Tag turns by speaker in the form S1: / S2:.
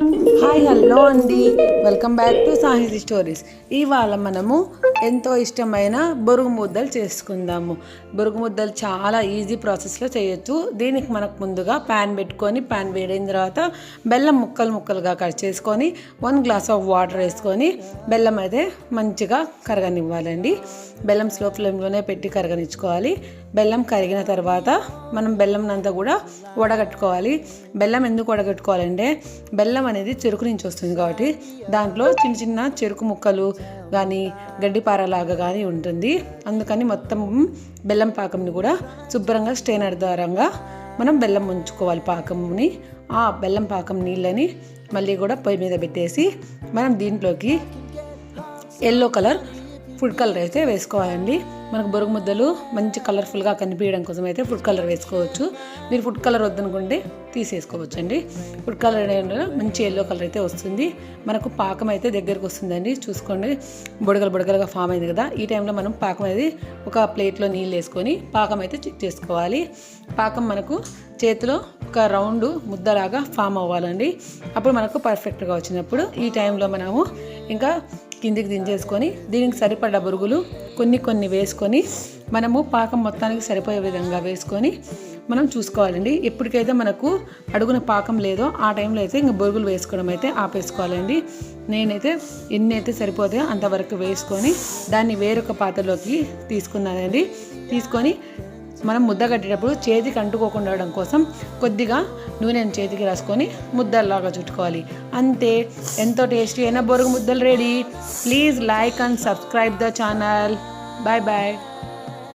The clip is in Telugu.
S1: హాయ్ హలో అండి. Welcome back to Sahithi stories ఇవాళ మనము ఎంతో ఇష్టమైన బొరుగు ముద్దలు చేసుకుందాము. బొరుగు ముద్దలు చాలా ఈజీ ప్రాసెస్లో చేయొచ్చు. దీనికి మనకు ముందుగా ప్యాన్ పెట్టుకొని ప్యాన్ వేడైన తర్వాత బెల్లం ముక్కలు ముక్కలుగా కట్ చేసుకొని వన్ గ్లాస్ ఆఫ్ వాటర్ వేసుకొని బెల్లం అయితే మంచిగా కరగనివ్వాలండి. బెల్లం స్లో ఫ్లేమ్లోనే పెట్టి కరగనిచ్చుకోవాలి. బెల్లం కరిగిన తర్వాత మనం బెల్లం అంతా కూడా వడగట్టుకోవాలి. బెల్లం ఎందుకు వడగట్టుకోవాలంటే బెల్లం అనేది చెరుకు నుంచి వస్తుంది కాబట్టి దాంట్లో చిన్న చిన్న చెరుకు ముక్కలు కానీ గడ్డిపారలాగా కానీ ఉంటుంది. అందుకని మొత్తం బెల్లం పాకంని కూడా శుభ్రంగా స్టెయినర్ ద్వారంగా మనం బెల్లం ఉంచుకోవాలి పాకంని. ఆ బెల్లం పాకం నీళ్ళని మళ్ళీ కూడా పొయ్యి మీద పెట్టేసి మనం దీంట్లోకి ఎల్లో కలర్ ఫుడ్ కలర్ అయితే వేసుకోవాలండి. మనకు బొరుగు ముద్దలు మంచి కలర్ఫుల్గా కనిపించడం కోసం అయితే ఫుడ్ కలర్ వేసుకోవచ్చు. మీరు ఫుడ్ కలర్ వద్దనుకుంటే తీసేసుకోవచ్చు అండి ఫుడ్ కలర్ మంచి ఎల్లో కలర్ అయితే వస్తుంది. మనకు పాకం అయితే దగ్గరకు వస్తుందండి. చూసుకోండి. బుడగలు బుడగలుగా ఫామ్ అయింది కదా. ఈ టైంలో మనం పాకం అనేది ఒక ప్లేట్లో నీళ్ళు వేసుకొని పాకం అయితే చెక్ చేసుకోవాలి. పాకం మనకు చేతిలో ఒక రౌండ్ ముద్దలాగా ఫామ్ అవ్వాలండి. అప్పుడు మనకు పర్ఫెక్ట్గా వచ్చినప్పుడు ఈ టైంలో మనము ఇంకా కిందికి దించేసుకొని దీనికి సరిపడ్డ బురుగులు కొన్ని కొన్ని వేసుకొని మనము పాకం మొత్తానికి సరిపోయే విధంగా వేసుకొని మనం చూసుకోవాలండి. ఎప్పటికైతే మనకు అడుగున పాకం లేదో ఆ టైంలో అయితే ఇంకా బొరుగులు వేసుకోవడం అయితే ఆపేసుకోవాలండి. నేనైతే ఎన్ని అయితే సరిపోతాయో అంతవరకు వేసుకొని దాన్ని వేరొక పాత్రలోకి తీసుకున్నానండి. తీసుకొని మనం ముద్ద కట్టేటప్పుడు చేతికి అంటుకోకుండా ఉండడం కోసం కొద్దిగా నూనెను చేతికి రాసుకొని ముద్దల్లాగా చుట్టుకోవాలి. అంతే ఎంతో టేస్టీ అయిన బొరుగు ముద్దలు ready. Please like and subscribe the channel. Bye bye.